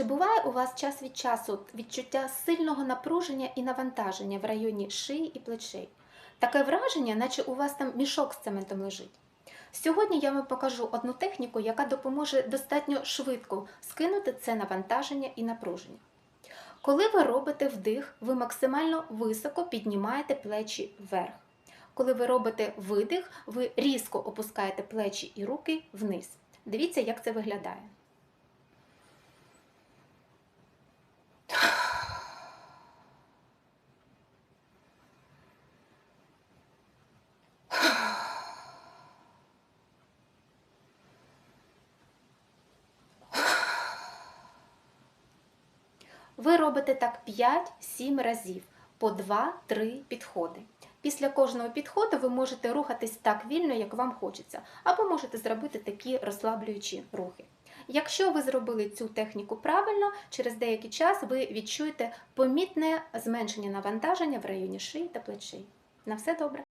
Чи буває у вас час від часу відчуття сильного напруження і навантаження в районі шиї і плечей? Таке враження, наче у вас там мішок з цементом лежить. Сьогодні я вам покажу одну техніку, яка допоможе достатньо швидко скинути це навантаження і напруження. Коли ви робите вдих, ви максимально високо піднімаєте плечі вверх. Коли ви робите видих, ви різко опускаєте плечі і руки вниз. Дивіться, як це виглядає. Ви робите так 5-7 разів по 2-3 підходи. Після кожного підходу ви можете рухатись так вільно, як вам хочеться, або можете зробити такі розслаблюючі рухи. Якщо ви зробили цю техніку правильно, через деякий час ви відчуєте помітне зменшення навантаження в районі шиї та плечей. На все добре!